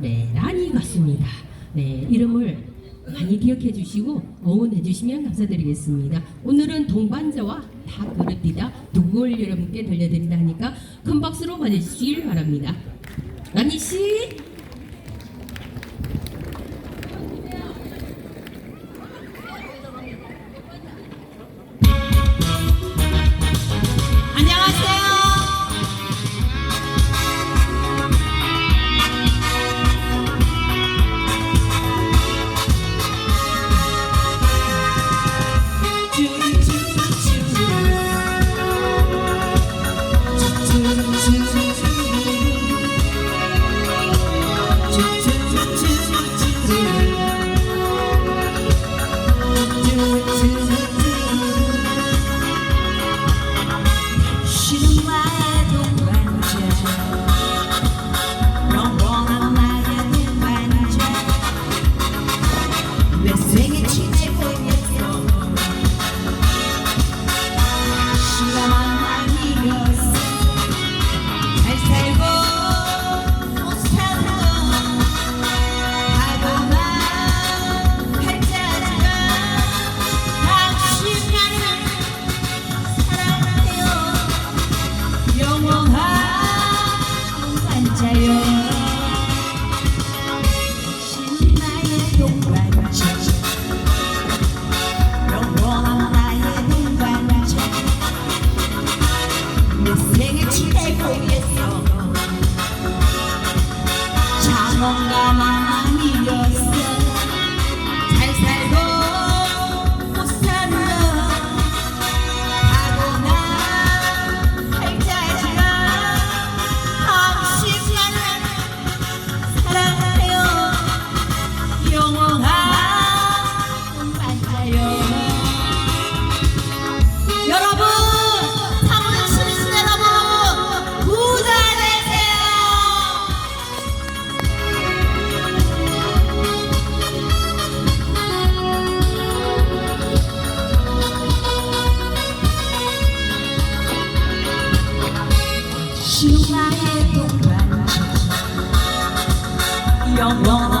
네, 란이 같습니다. 네, 이름을 많이 기억해 주시고 응원해 주시면 감사드리겠습니다. 오늘은 동반자와 다 그릅디다 동물 여러분께 들려드린다니까 큰 박수로 맞아주시길 바랍니다. 라니 씨. 「そんなまに don't wanna